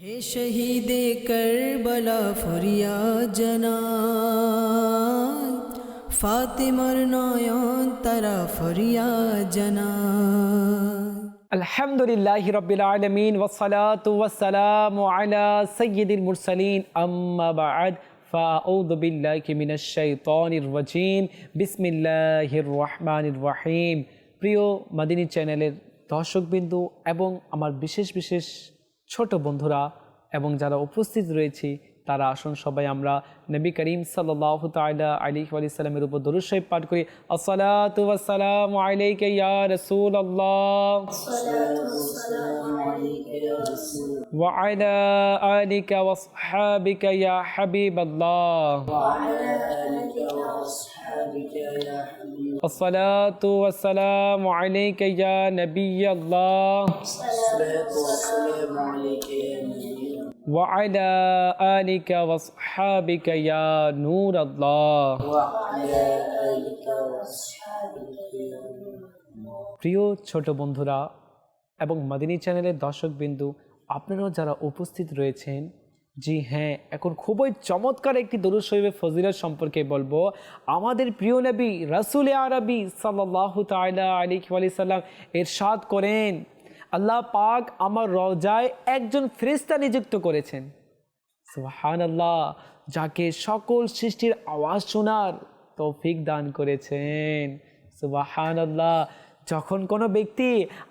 হে শহীদে করবলা ফরিয়া জনা ফাতিমার নয়ন তারা ফরিয়া জনা আলহামদুলিল্লাহ রবিল আলমিন ওসলাত ওয়াসালাম আলা সৈয়দুল মুরসালিন আম্মা বাদ فأعوذ بالله من الشيطان الرجيم بسم الله الرحمن الرحيم প্রিয় মাদিনী চ্যানেলের দর্শকবিন্দু এবং আমার বিশেষ বিশেষ ছোট বন্ধুরা এবং যারা উপস্থিত রয়েছে তারা আসুন সবাই আমরা নবী করিম সাল্লাহ তালা আলী আলিয়াল্লামের উপর দরুদ শরীফ পাঠ করি আসসালাতু ওয়াসসালামু আলাইকা ইয়া রাসূলুল্লাহ وعلى آلك وصحابك يا حبيب الله الصلاة والسلام عليك يا نبي الله وعلى آلك وصحابك يا نور الله প্রিয় ছোট বন্ধুরা এবং মাদিনী চ্যানেলের দর্শকবিন্দু আপনারাও যারা উপস্থিত রয়েছেন জি হ্যাঁ। এখন খুবই চমৎকার একটি দরুদ শরীফের ফজিলত সম্পর্কে বলব। আমাদের প্রিয় নবী রাসুল আরবি সাল্লাহ তাইলা আলী সাল্লাম এরশাদ করেন, আল্লাহ পাক আমার রজায় একজন ফেরেস্তা নিযুক্ত করেছেন। সুহান আল্লাহ যাকে সকল সৃষ্টির আওয়াজ শোনার তৌফিক দান করেছেন। সুবাহান আল্লাহ যখন কোনো ব্যক্তি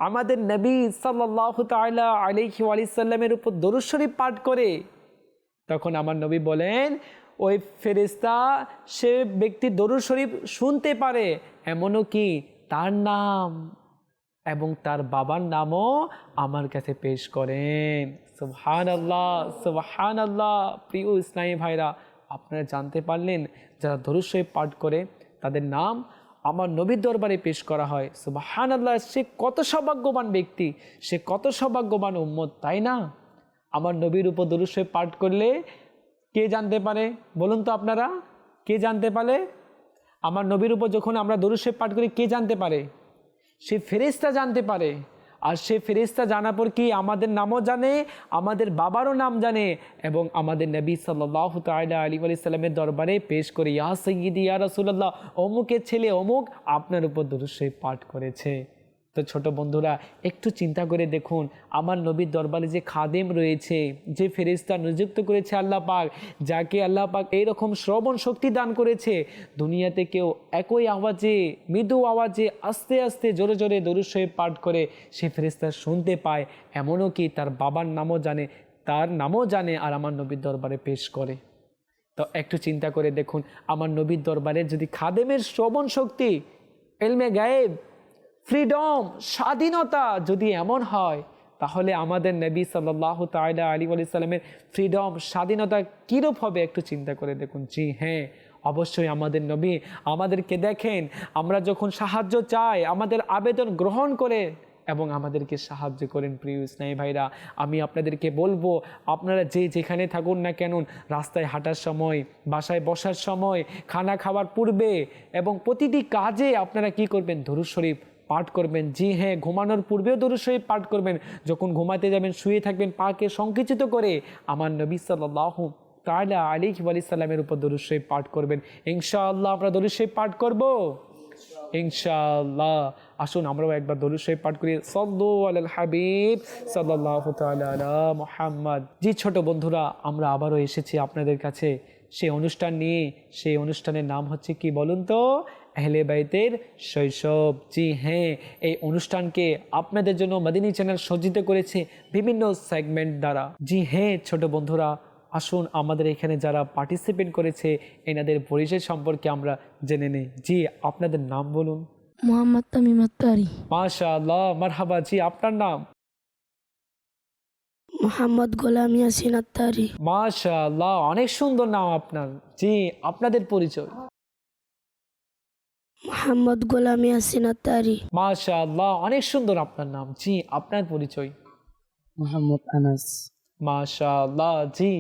আমাদের নবী সাল্লাহ তালা আলিহি আলিসাল্লামের উপর দরুদ শরীফ পাঠ করে তখন আমার নবী বলেন, ওই ফেরিস্তা সে ব্যক্তি দরুদ শরীফ শুনতে পারে, এমনও কি তার নাম? এবং তার বাবার নামও আমার কাছে পেশ করেন। সুবহান আল্লাহ সুবহান আল্লাহ প্রিয় ইসলামী ভাইরা, আপনারা জানতে পারলেন, যারা দরুদ শরীফ পাঠ করে, তাদের নাম আমার নবীর দরবারে পেশ করা হয়। সুবাহান আল্লাহ সে কত সৌভাগ্যবান ব্যক্তি, সে কত সৌভাগ্যবান উম্মত, তাই না? আমার নবীর উপর দরুদ পাঠ করলে কে জানতে পারে? বলুন তো আপনারা, কে জানতে পারে? আমার নবীর উপর যখন আমরা দরুদ পাঠ করি, কে জানতে পারে? সে ফেরেস্তা জানতে পারে। আর সে ফেরিস্তা জানা পর কি আমাদের নামও জানে, আমাদের বাবারও নাম জানে এবং আমাদের নবী সাল্লাহ তাইলা আলী আলাইসাল্লামের দরবারে পেশ করে, ইয়া সৈয়দি ইয়া রসুল্লাহ অমুকের ছেলে অমুক আপনার উপর দুরুশ্বই পাঠ করেছে। তো ছোট বন্ধুরা, একটু চিন্তা করে দেখুন, আমার নবীর দরবারে যে খাদেম রয়েছে, যে ফেরিস্তা নিযুক্ত করেছে আল্লাহ পাক, যাকে আল্লাহ পাক এইরকম শ্রবণ শক্তি দান করেছে, দুনিয়াতে কেউ একই আওয়াজে, মৃদু আওয়াজে আস্তে আস্তে জোরে জোরে দরুশ্বই পাঠ করে সে ফেরিস্তা শুনতে পায়। এমনও কি তার বাবার নামও জানে, তার নামও জানে আর আমার নবীর দরবারে পেশ করে। তো একটু চিন্তা করে দেখুন, আমার নবীর দরবারে যদি খাদেমের শ্রবণ শক্তি, এলমে গায়েব ফ্রিডম, স্বাধীনতা যদি এমন হয়, তাহলে আমাদের নবী সাল্লাহ তাইলা আলী আলিয়াল্লামের ফ্রিডম, স্বাধীনতা কীরূপ হবে একটু চিন্তা করে দেখুন। জি হ্যাঁ অবশ্যই আমাদের নবী আমাদেরকে দেখেন, আমরা যখন সাহায্য চাই, আমাদের আবেদন গ্রহণ করে এবং আমাদেরকে সাহায্য করেন প্রিয় স্নায়ী ভাইরা, আমি আপনাদেরকে বলব, আপনারা যে যেখানে থাকুন না কেন, রাস্তায় হাঁটার সময়, বাসায় বসার সময়, খানা খাওয়ার পূর্বে এবং প্রতিটি কাজে আপনারা কি করবেন? ধরু শরীফ পাঠ করবেন। জি হ্যাঁ ঘুমানোর পূর্বেও দরুদ শরীফ পাঠ করবেন। যখন ঘুমাতে যাবেন, শুয়ে থাকবেন, পাকে সংকুচিত করে আমার নবী সাল্লাহ তাহলে আলী আলি সাল্লামের উপর দরুদ শরীফ পাঠ করবেন। ইনশাআল্লাহ আমরা দরুদ শরীফ পাঠ করব? ইনশাআল্লাহ। আসুন, আমরাও একবার দরুদ শরীফ পাঠ করি। সল্লু আল হাবিব সাল্লাহ তালা মোহাম্মদ। জি ছোট বন্ধুরা, আমরা আবারও এসেছি আপনাদের কাছে। সেই অনুষ্ঠান নিয়ে, সেই অনুষ্ঠানের নাম হচ্ছে কি বলুন তো? আহলে বাইতের শৈশব। জি হ্যাঁ এই অনুষ্ঠানকে আপনাদের জন্য মাদিনী চ্যানেল সজ্জিত করেছে বিভিন্ন সেগমেন্ট দ্বারা। জি হ্যাঁ ছোট বন্ধুরা আসুন আমাদের এখানে যারা পার্টিসিপেট করেছে এনাদের পরিচয় সম্পর্কে আমরা জেনে নেই। জি আপনাদের নাম বলুন। মোহাম্মদ তামিম আত্তারি। মাশা আল্লাহ মারহাবা। জি আপনার নাম? মোহাম্মদ গোলাম ইয়াসিন আত্তারি। মাশা আল্লাহ অনেক সুন্দর নাম আপনার। জি আপনাদের পরিচয়। মোহাম্মদ গোলাম ইয়াসিন আত্তারি মাশা আল্লাহ অনেক সুন্দর আপনার নাম। জি আপনার পরিচয়? মোহাম্মদ আনাস। মাশা আল্লাহ জি।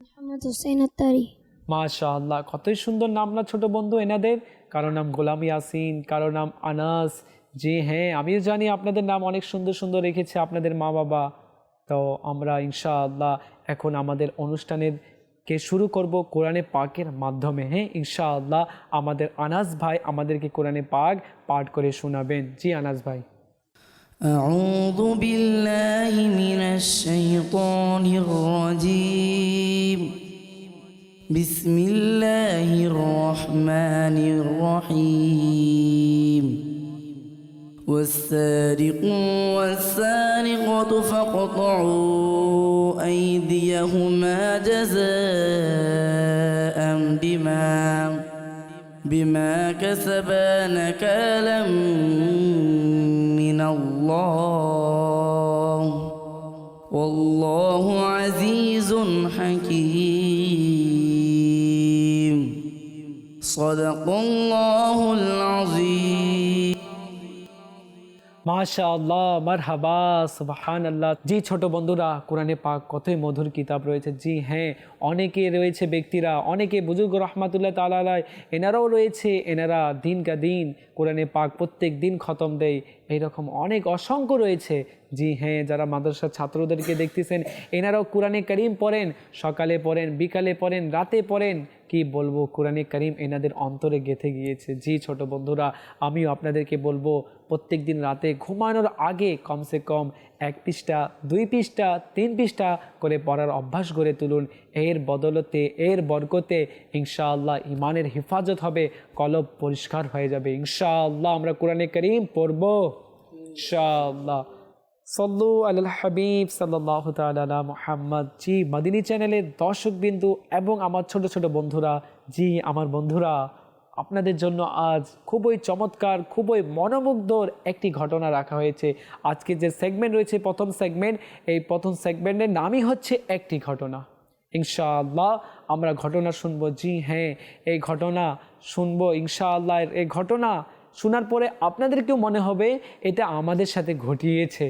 মোহাম্মদ হুসেন আত্তারি। মাশা আল্লাহ কতই সুন্দর নাম না ছোট বন্ধু এনাদের। কারও নাম গোলাম ইয়াসিন কারও নাম আনাস। জি হ্যাঁ আমিও জানি আপনাদের নাম অনেক সুন্দর সুন্দর রেখেছে আপনাদের মা বাবা তো আমরা ইনশাআল্লাহ এখন আমাদের অনুষ্ঠানের কে শুরু করব কোরআনে পাকের মাধ্যমে হ্যাঁ ইনশাআল্লাহ আমাদের আনাস ভাই আমাদেরকে কোরআনে পাক পাঠ করে শোনাবেন জি আনাস ভাই أعوذ بالله من الشيطان الرجيم بسم الله الرحمن الرحيم والسارق والسارقة فاقطعوا أيديهما جزاء بما بما كسبا نكالا من الله. والله عزيز حكيم. صدق الله العظيم. মাশা আল্লাহ মারহাবা সুবাহান আল্লাহ জি ছোট বন্ধুরা, কোরআনে পাক কতই মধুর কিতাব রয়েছে। জি হ্যাঁ অনেকে রয়েছে ব্যক্তিরা, অনেকে বুজুর্গ রহমাতুল্লাহ তালালায় এনারাও রয়েছে, এনারা দিন কা দিন কোরআনে পাক প্রত্যেক দিন খতম দেয়। এইরকম অনেক অসংখ্য রয়েছে। জি হ্যাঁ যারা মাদ্রাসার ছাত্রদেরকে দেখতেছেন, এনারাও কোরআনে করিম পড়েন, সকালে পড়েন, বিকালে পড়েন, রাতে পড়েন। কি বলব, কোরআনে করিম এনাদের অন্তরে গেঁথে গিয়েছে। জি ছোট বন্ধুরা, আমিও আপনাদেরকে বলব প্রত্যেক দিন রাতে ঘুমানোর আগে কমসে কম এক পৃষ্ঠা, দুই পৃষ্ঠা, তিন পৃষ্ঠা করে পড়ার অভ্যাস গড়ে তুলুন। এর বদলতে, এর বরকতে ইনশাআল্লাহ ইমানের হেফাজত হবে, কলব পরিষ্কার হয়ে যাবে। ইনশাআল্লাহ আমরা কোরআনে করিম পড়ব। ইনশাআল্লাহ। সল্লু আল হাবিব সাল্লাহ মোহাম্মদ। জি, মাদিনী চ্যানেলের দর্শক বিন্দু এবং আমার ছোট ছোট বন্ধুরা, জি, আমার বন্ধুরা আপনাদের জন্য আজ খুবই চমৎকার, খুবই মনোমুগ্ধর একটি ঘটনা রাখা হয়েছে। আজকে যে সেগমেন্ট রয়েছে, প্রথম সেগমেন্ট এই প্রথম সেগমেন্টের নামই হচ্ছে একটি ঘটনা। ইনশাআল্লাহ আমরা ঘটনা শুনব। জি হ্যাঁ এই ঘটনা শুনব ইনশাআল্লাহ। এই ঘটনা শোনার পরে আপনাদেরকেও মনে হবে, এটা আমাদের সাথে ঘটিয়েছে।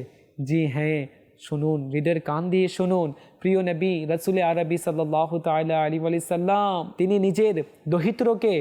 জি হ্যাঁ শুনুন হৃদয়ের কান দিয়ে শুনুন। প্রিয় নবী, রসুল আরবি সাল্লাহ তাল্লাহ আলি সাল্লাম তিনি নিজের দহিত্রকে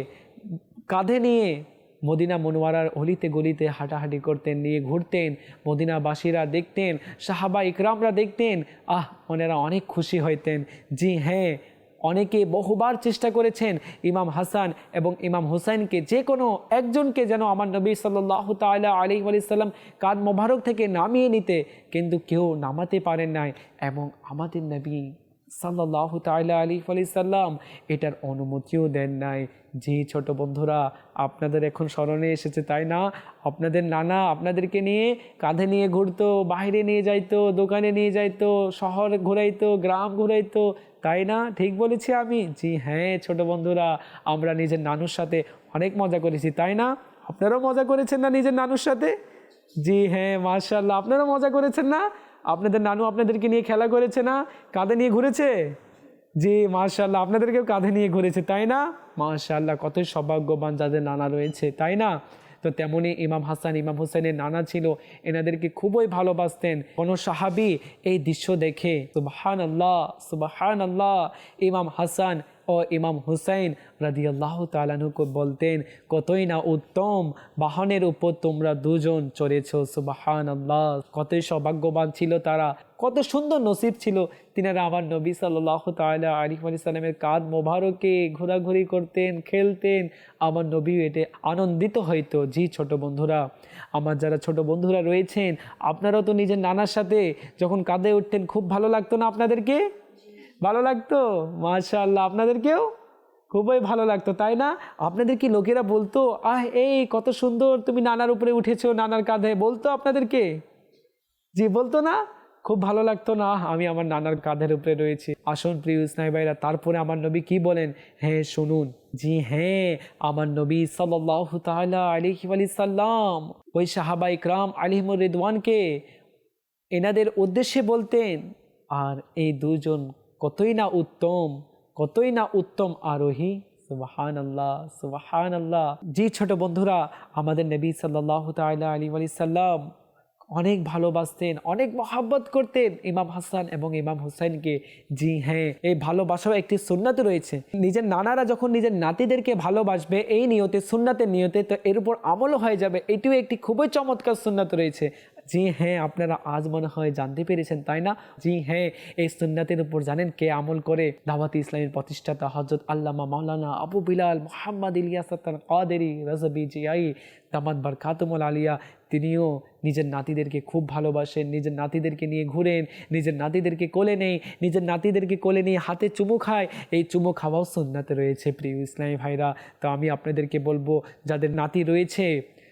কাঁধে নিয়ে মদিনা মনোয়ারার অলিতে গলিতে হাঁটাহাঁটি করতেন, নিয়ে ঘুরতেন, মদিনাবাসীরা দেখতেন, সাহাবা ইকরামরা দেখতেন, আহ, ওনারা অনেক খুশি হইতেন। জি হ্যাঁ অনেকে বহুবার চেষ্টা করেছেন ইমাম হাসান এবং ইমাম হুসাইনকে, যে কোনো একজনকে যেন আমার নবী সাল্লাহ তাল্লাহ আলী আলিয়াল্লাম কাদ মোবারক থেকে নামিয়ে নিতে, কিন্তু কেউ নামাতে পারেন নাই। এবং আমাদের নবী সাল্লাহ তাইলা আলী সাল্লাম এটার অনুমতিও দেন নাই। জি, ছোট বন্ধুরা, আপনাদের এখন স্মরণে এসেছে, তাই না? আপনাদের নানা আপনাদেরকে নিয়ে কাঁধে নিয়ে ঘুরতো, বাইরে নিয়ে যাইতো, দোকানে নিয়ে যাইতো, শহর ঘুরাইতো, গ্রাম ঘুরাইতো, তাই না? ঠিক বলেছি আমি? জি হ্যাঁ ছোট বন্ধুরা, আমরা নিজের নানুর সাথে অনেক মজা করেছি, তাই না? আপনারাও মজা করেছেন না নিজের নানুর সাথে? জি হ্যাঁ মার্শাল্লাহ আপনারাও মজা করেছেন না? আপনাদের নানু আপনাদেরকে নিয়ে খেলা করেছে না? কাঁধে নিয়ে ঘুরেছে? জি মার্শাল্লাহ আপনাদেরকেও কাঁধে নিয়ে ঘুরেছে, তাই না? মার্শাল্লাহ কত সৌভাগ্যবান যাদের নানা রয়েছে, তাই না? তো তেমনই ইমাম হাসান, ইমাম হোসেনের নানা ছিল, এনাদেরকে খুবই ভালোবাসতেন। কোনো সাহাবি এই দৃশ্য দেখে সুবাহান আল্লাহ সুবাহান আল্লাহ ইমাম হাসান ও ইমাম হুসাইন রাদি আল্লাহ তালানুকে বলতেন, কতই না উত্তম বাহনের উপর তোমরা দুজন চড়েছ সুবাহান আল্লাহ কতই সৌভাগ্যবান ছিল তারা। কত সুন্দর নসিব ছিল তিনারা আমার নবী সাল্লাহ তাল্লাহ আলিফ আলি সাল্লামের কাঁধ মোবারকে ঘোরাঘুরি করতেন, খেলতেন। আমার নবী এতে আনন্দিত হইতো। জি ছোট বন্ধুরা, আমার যারা ছোট বন্ধুরা রয়েছেন, আপনারাও তো নিজের নানার সাথে যখন কাঁধে উঠতেন, খুব ভালো লাগতো না আপনাদেরকে? ভালো লাগতো? মাশাআল্লাহ। আপনাদেরকেও? খুবই ভালো লাগতো, তাই না? আপনাদের কি লোকেরা বলতো, আহ, এই কত সুন্দর তুমি নানার উপরে উঠেছো, নানার কাঁধে। বলতো আপনাদেরকে? জি, বলতো না? খুব ভালো লাগতো না আমি আমার নানার কাঁধের উপরে রয়েছি। আসুন, প্রিয় ইসনাই ভাইরা, তারপরে আমার নবী কি বলেন? হ্যাঁ শুনুন। জি হ্যাঁ আমার নবী সাল্লাহ আলি সাল্লাম ওই সাহাবা ইকরাম আলিমুর রিদওয়ানকে এনাদের উদ্দেশ্যে বলতেন, আর এই দুজন কতই না উত্তম, কতই না উত্তম আরোহী সুবাহান আল্লাহ সুবাহান আল্লাহ জি ছোট বন্ধুরা আমাদের নবী সাল্লাহ তাল্লাহ আলী আলি সাল্লাম অনেক ভালোবাসতেন, অনেক মহাব্বত করতেন ইমাম হাসান এবং ইমাম হুসাইনকে, জি হ্যাঁ এই ভালোবাসাও একটি সুন্নাত রয়েছে। নিজের নানারা যখন নিজের নাতিদেরকে ভালোবাসবে, এই নিয়তে, সুন্নাতের নিয়তে, তো এর উপর আমলও হয়ে যাবে, এটিও একটি খুবই চমৎকার সুন্নাত রয়েছে। জি হ্যাঁ আপনারা আজ মনে হয় জানতে পেরেছেন, তাই না? জি হ্যাঁ এই সুন্নাতের উপর জানেন কে আমল করে? দাওয়াতি ইসলামের প্রতিষ্ঠাতা হজরত আল্লামা মাওলানা আবু বিলাল মোহাম্মদ ইলিয়াসাত্তান কাদেরি রাজবি জিয়াই দামাদ বারকাতুমল আলিয়া, তিনিও নিজের নাতিদেরকে খুব ভালোবাসেন, নিজের নাতিদেরকে নিয়ে ঘুরেন, নিজের নাতিদেরকে কোলে নেই, নিজের নাতিদেরকে কোলে নিয়ে হাতে চুমু খায়। এই চুমু খাওয়াও সুন্নাতে রয়েছে, প্রিয় ইসলামী ভাইরা। তো আমি আপনাদেরকে বলব, যাদের নাতি রয়েছে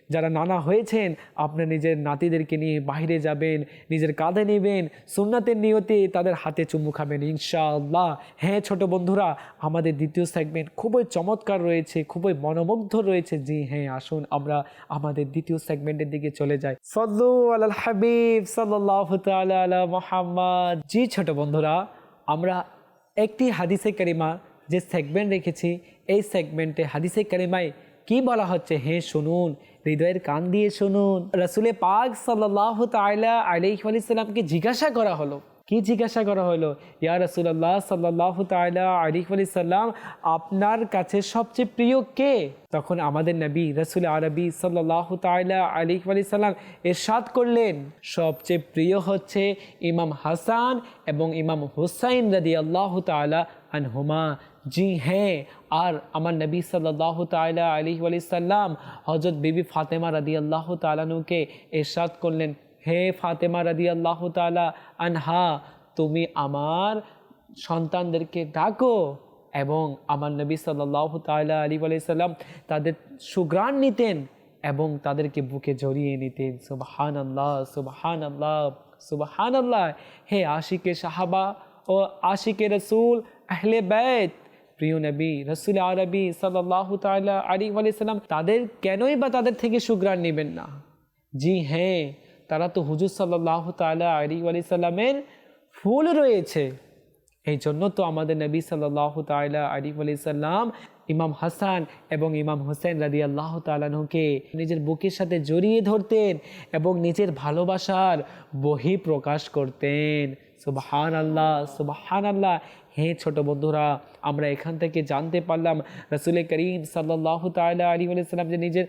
যারা নানা হয়েছেন আপনার নিজের নাতিদেরকে নিয়ে বাইরে যাবেন, নিজের কাঁধে নেবেন, সুন্নাতের নিয়তে তাদের হাতে চুমু খাবেন, ইনশাআল্লাহ। হ্যাঁ ছোট বন্ধুরা, আমাদের দ্বিতীয় সেগমেন্ট খুবই চমৎকার রয়েছে, খুবই মনোমুগ্ধ রয়েছে। জি হ্যাঁ আসুন আমরা আমাদের দ্বিতীয় সেগমেন্টের দিকে চলে যাই। সল্লু আল হাবিব সাল্লাহ তাআলা আলা মোহাম্মদ। জি, ছোট বন্ধুরা, আমরা একটি হাদিসে কারিমা যে সেগমেন্ট রেখেছি, এই সেগমেন্টে হাদিসে কারিমায় কি বলা হচ্ছে? হে শুনুন। হৃদয়ের কান দিয়ে শুনুন। রসুলে পাক সাল্লাহ তাইলা আলিহাসাল্লামকে জিজ্ঞাসা করা হলো। কি জিজ্ঞাসা করা হলো? ইয়া রসুল্লাহ সাল্লাহ তাইলা আলিফ সাল্লাম আপনার কাছে সবচেয়ে প্রিয় কে? তখন আমাদের নবী রসুল আরবি সাল্লাহ তাইলা আলিফ সাল্লাম এরশাদ করলেন, সবচেয়ে প্রিয় হচ্ছে ইমাম হাসান এবং ইমাম হুসাইন রাদি আল্লাহ তালা আনহুমা। জি হ্যাঁ আর আমার নবী সাল্লাহ তালা আলী সাল্লাম হজরত বিবি ফাতেমা রাদি আল্লাহ তালানুকে এরশাদ করলেন, হে ফাতেমা রাদি আল্লাহ তালা আনহা, তুমি আমার সন্তানদেরকে ডাকো। এবং আমার নবী সাল্লাহ তাল্লাহ আলী সাল্লাম তাদের সুগ্রাণ নিতেন এবং তাদেরকে বুকে জড়িয়ে নিতেন সুবহান আল্লাহ সুবহান আল্লাহ সুবহান আল্লাহ হে আশিকে সাহাবা ও আশিকে রসুল, আহলে বেত প্রিয় নবী, রসুল আরবি সাল্লাহ তাল্লাহ আলী সাল্লাম তাদের কেনই বা তাদের থেকে সুগ্রাণ নেবেন না? জি হ্যাঁ তারা তো হুজুর সাল্লাহ তাল্লাহ আলী সাল্লামের ফুল রয়েছে। এই জন্য তো আমাদের নবী সাল্লাহ তাল্লাহ আলী সাল্লাম ইমাম হাসান এবং ইমাম হোসেন রাদি আল্লাহ তালানুকে নিজের বুকের সাথে জড়িয়ে ধরতেন এবং নিজের ভালোবাসার বহি প্রকাশ করতেন। সুবাহান আল্লাহ সুবাহান আল্লাহ হে ছোট বন্ধুরা, আমরা এখান থেকে জানতে পারলাম রসুল করিম সাল্লাহ তাল্লাহ আলী সাল্লাম যে নিজের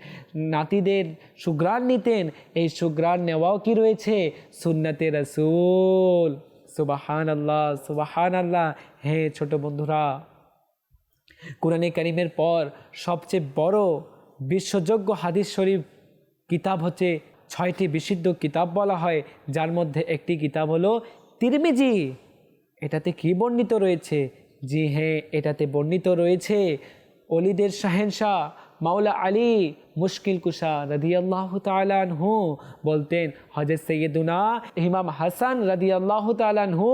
নাতিদের সুগ্রাণ নিতেন, এই সুগ্রাণ নেওয়াও কি রয়েছে? সুন্নতে রসুল। সুবাহান আল্লাহ সুবাহান আল্লাহ হে ছোট বন্ধুরা, কোরআনে করিমের পর সবচেয়ে বড় বিশ্বযোগ্য হাদিস শরীফ কিতাব হচ্ছে ছয়টি বিশুদ্ধ কিতাব বলা হয়। যার মধ্যে একটি কিতাব হলো তিরমিজি, এটাতে কি বর্ণিত রয়েছে? জি হ্যাঁ এটাতে বর্ণিত রয়েছে অলিদের শাহেনশাহ মাওলা আলী মুশকিল কুশা রদি আল্লাহ তালানহু বলতেন হজরত সৈয়দুনা ইমাম হাসান রদি আল্লাহ তালানহু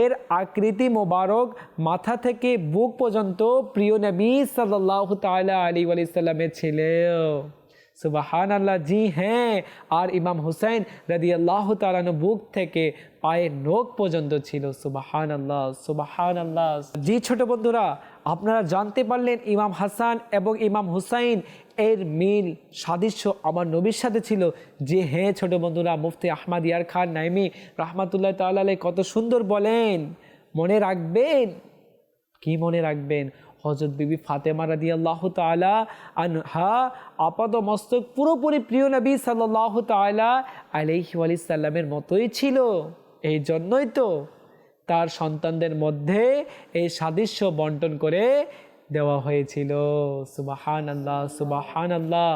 এর আকৃতি মোবারক মাথা থেকে বুক পর্যন্ত প্রিয় নবী সাল্লাহ তালা আলী আলিয়াল্লামের ছিল সুবাহান আল্লাহ জি হ্যাঁ। আর ইমাম হুসাইন রদি আল্লাহ তালানু বুক থেকে পায়ের নোক পর্যন্ত ছিল। সুবাহান আল্লাহ সুবাহান আল্লাহ জি ছোট বন্ধুরা, আপনারা জানতে পারলেন ইমাম হাসান এবং ইমাম হুসাইন এর মিল, সাদৃশ্য আমার নবীর সাথে ছিল। যে হ্যাঁ ছোট বন্ধুরা, মুফতি আহমদ ইয়ার খান নাইমি রহমাতুল্লাহ তাল্লাহ কত সুন্দর বলেন। মনে রাখবেন? কি মনে রাখবেন? হজরত বিবি ফাতেমা রাদি আল্লাহ তালা আনহা আপাত মস্তক পুরোপুরি প্রিয় নবী সাল্লাহ তালা আলহি আলি সাল্লামের মতোই ছিল। এই জন্যই তো তার সন্তানদের মধ্যে এই সাদৃশ্য বন্টন করে দেওয়া হয়েছিল। সুবাহান আল্লাহ সুবাহান আল্লাহ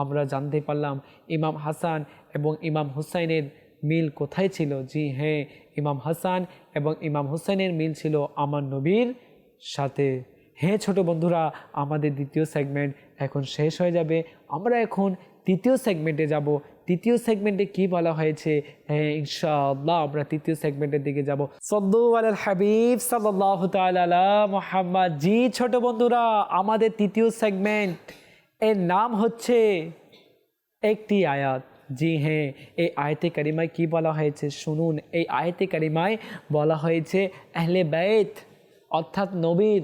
আমরা জানতে পারলাম ইমাম হাসান এবং ইমাম হুসাইনের মিল কোথায় ছিল? জি হ্যাঁ ইমাম হাসান এবং ইমাম হুসাইনের মিল ছিল আমার নবীর সাথে। হ্যাঁ ছোট বন্ধুরা, আমাদের দ্বিতীয় সেগমেন্ট এখন শেষ হয়ে যাবে। আমরা এখন তৃতীয় সেগমেন্টে যাব। তৃতীয় সেগমেন্টে কি বলা হয়েছে? হ্যাঁ ইনশাআল্লাহ আমরা তৃতীয় সেগমেন্টের দিকে যাব। সদ্দু আল হাবিব সাল্লাহ তালা মোহাম্মদ। জি, ছোট বন্ধুরা, আমাদের তৃতীয় সেগমেন্ট এর নাম হচ্ছে একটি আয়াত। জি হ্যাঁ এই আয়তে কারিমায় কি বলা হয়েছে? শুনুন, এই আয়তে কারিমায় বলা হয়েছে আহলে বেত অর্থাৎ নবীর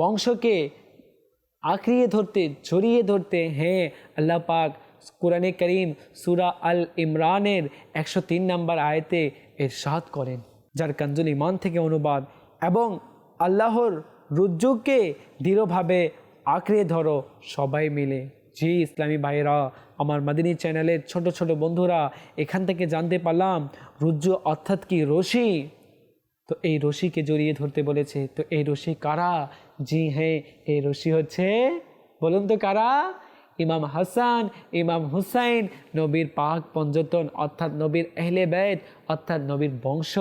বংশকে আঁকড়িয়ে ধরতে ছড়িয়ে ধরতে হ্যাঁ আল্লাহ পাক কোরআনে করিম সুরা আল ইমরানের একশো তিন নম্বর আয়তে এর এরশাদ করেন, যার কাঞ্জুল ইমান থেকে অনুবাদ এবং আল্লাহর রুজ্জুকে দৃঢ়ভাবে আঁকড়ে ধরো সবাই মিলে। জি ইসলামী ভাইরা আমার মাদিনী চ্যানেলের ছোট ছোট বন্ধুরা, এখান থেকে জানতে পারলাম রুজ্জু অর্থাৎ কি রশি? তো এই রশিকে জড়িয়ে ধরতে বলেছে, তো এই রশি কারা? জি হ্যাঁ এই রশি হচ্ছে, বলুন তো কারা? ইমাম হাসান, ইমাম হুসাইন, নবীর পাক পঞ্জতন, অর্থাৎ নবীর এহলে বেদ অর্থাৎ নবীর বংশ।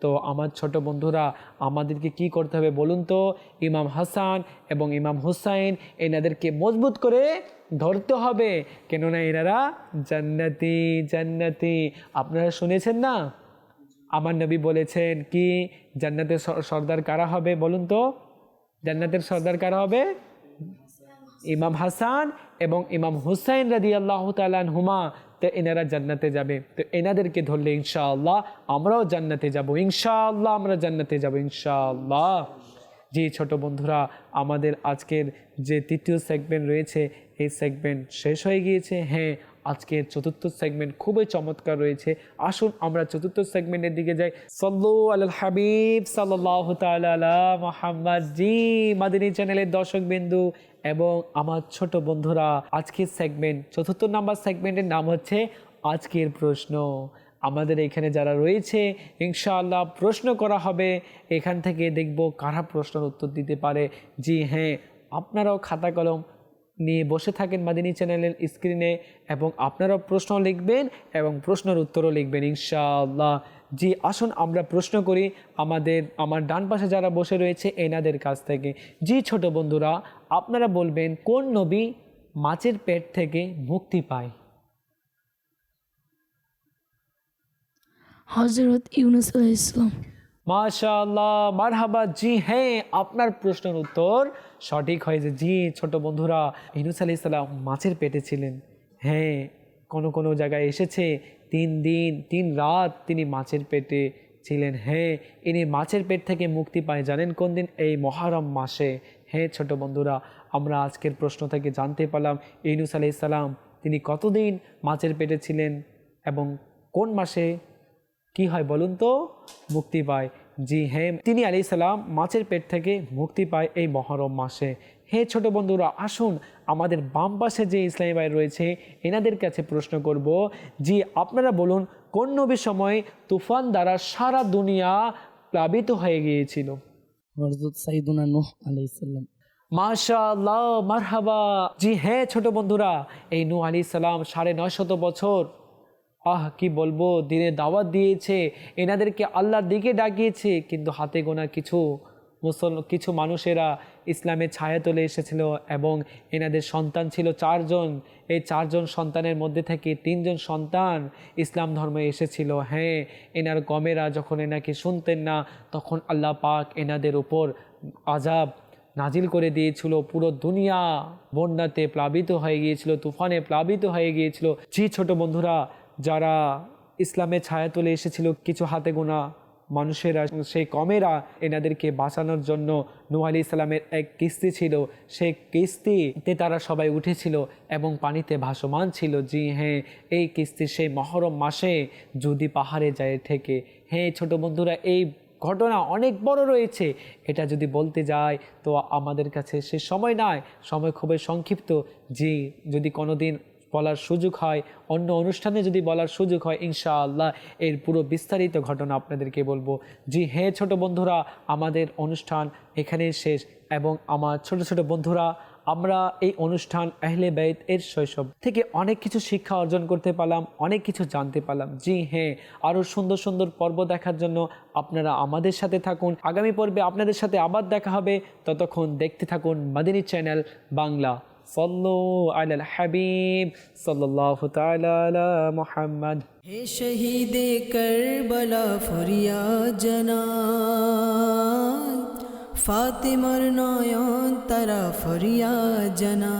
তো আমার ছোট বন্ধুরা, আমাদেরকে কি করতে হবে বলুন তো? ইমাম হাসান এবং ইমাম হুসাইন এনাদেরকে মজবুত করে ধরতে হবে। কেননা এনারা জান্নাতি জান্নাতি। আপনারা শুনেছেন না? আমার নবী বলেছেন কি, জান্নাতের সর্দার কারা হবে বলুন তো? জান্নাতের সর্দার কারা হবে? ইমাম হাসান এবং ইমাম হুসাইন রাদি আল্লাহ তালান হুমা তো এনারা জান্নাতে যাবে। তো এনাদেরকে ধরলে ইনশাআল্লাহ আমরাও জান্নাতে যাব। ইনশাআল্লাহ আমরা জান্নাতে যাব, ইনশাআল্লাহ। জি ছোট বন্ধুরা, আমাদের আজকের যে তৃতীয় সেগমেন্ট রয়েছে, এই সেগমেন্ট শেষ হয়ে গিয়েছে। হ্যাঁ আজকের চতুর্থ সেগমেন্ট খুবই চমৎকার রয়েছে। আসুন আমরা চতুর্থ সেগমেন্টের দিকে যাই। সল্লু আল হাবিব সাল্লাহ মোহাম্মদ জি, মাদিনী চ্যানেলের দর্শক বিন্দু এবং আমার ছোট বন্ধুরা, আজকের সেগমেন্ট চতুর্থ নাম্বার সেগমেন্টের নাম হচ্ছে আজকের প্রশ্ন। আমাদের এখানে যারা রয়েছে, ইনশাআল্লাহ প্রশ্ন করা হবে। এখান থেকে দেখব কারা প্রশ্নের উত্তর দিতে পারে। জি হ্যাঁ আপনারাও খাতা কলম নিয়ে বসে থাকেন মাদিনী চ্যানেলের স্ক্রিনে এবং আপনারাও প্রশ্ন লিখবেন এবং প্রশ্নের উত্তরও লিখবেন ইনশাআল্লাহ। জি আসুন আমরা প্রশ্ন করি আমাদের আমার ডান পাশে যারা বসে রয়েছে এনাদের কাছ থেকে। জি ছোট বন্ধুরা আপনারা বলবেন কোন নবী মাছের পেট থেকে মুক্তি পায়? হজরত ইউনুস আলাইসলাম মাশাআল্লাহ মারহাবা। জি হ্যাঁ আপনার প্রশ্নের উত্তর সঠিক হয় যে, জি, ছোট বন্ধুরা, ইনুস আলি সাল্লাম মাছের পেটে ছিলেন। হ্যাঁ কোনো কোনো জায়গায় এসেছে, তিন দিন, তিন রাত তিনি মাছের পেটে ছিলেন। হ্যাঁ ইনি মাছের পেট থেকে মুক্তি পায়, জানেন কোন দিন? এই মহারম মাসে। হ্যাঁ ছোট বন্ধুরা, আমরা আজকের প্রশ্ন থেকে জানতে পারলাম, ইনুস আলি সাল্লাম তিনি কতদিন মাছের পেটে ছিলেন এবং কোন মাসে কি হয় বলুন তো? মুক্তি পায়। জি হ্যাঁ তিনি আলি সালাম মাছের পেট থেকে মুক্তি পায় এই মহরম মাসে। হে ছোট বন্ধুরা আসুন আমাদের বাম পাশে যে ইসলামী ভাই রয়েছে এনাদের কাছে প্রশ্ন করব জি আপনারা বলুন কোন নবীর সময় তুফান দ্বারা সারা দুনিয়া প্লাবিত হয়ে গিয়েছিল? সাইদুনা নুহ আলাইসাল্লাম মাশাআল্লাহ মারহাবা। জি হ্যাঁ ছোট বন্ধুরা এই নূ আলী সালাম সাড়ে নয়শত বছর আহ, কি বলব? দিনে দাওয়াত দিয়েছে, এনাদেরকে আল্লাহর দিকে ডাকিয়েছে, কিন্তু হাতে গোনা কিছু মুসল, কিছু মানুষেরা ইসলামের ছায়া তোলে এসেছিল এবং এনাদের সন্তান ছিল চারজন। এই চারজন সন্তানের মধ্যে থেকে তিনজন সন্তান ইসলাম ধর্মে এসেছিল। হ্যাঁ এনার গমেরা যখন এনাকে শুনতেন না, তখন আল্লাহ পাক এনাদের উপর আজাব নাজিল করে দিয়েছিল। পুরো দুনিয়া বন্যাতে প্লাবিত হয়ে গিয়েছিল, তুফানে প্লাবিত হয়ে গিয়েছিল। জি, ছোট বন্ধুরা যারা ইসলামের ছায়া তুলে এসেছিল কিছু হাতে গোনা মানুষেরা, সেই কমেরা এনাদেরকে বাঁচানোর জন্য আলি ইসলামের এক কিস্তি ছিল। সেই কিস্তিতে তারা সবাই উঠেছিল এবং পানিতে ভাসমান ছিল জি হ্যাঁ এই কিস্তি সেই মহরম মাসে যদি পাহাড়ে যায় থেকে। হ্যাঁ ছোট বন্ধুরা, এই ঘটনা অনেক বড় রয়েছে। এটা যদি বলতে যায়, তো আমাদের কাছে সে সময় নয়। সময় খুবই সংক্ষিপ্ত জি যদি কোনো দিন বলার সুযোগ হয়, অন্য অনুষ্ঠানে যদি বলার সুযোগ হয়, ইনশাআল্লাহ এর পুরো বিস্তারিত ঘটনা আপনাদেরকে বলব। জি হ্যাঁ ছোট বন্ধুরা, আমাদের অনুষ্ঠান এখানেই শেষ এবং আমার ছোট ছোট বন্ধুরা, আমরা এই অনুষ্ঠান আহলে বেদ এর শৈশব থেকে অনেক কিছু শিক্ষা অর্জন করতে পারলাম, অনেক কিছু জানতে পারলাম। জি হ্যাঁ আরও সুন্দর সুন্দর পর্ব দেখার জন্য আপনারা আমাদের সাথে থাকুন। আগামী পর্বে আপনাদের সাথে আবার দেখা হবে। ততক্ষণ দেখতে থাকুন মাদিনী চ্যানেল বাংলা। সল্লু আল হাবিব সাল্লাহ তালা মোহাম্মদ হে শহীদ করবলা ফরিয়া জনা ফাতিমার নয়ন তারা ফরিয়া জনা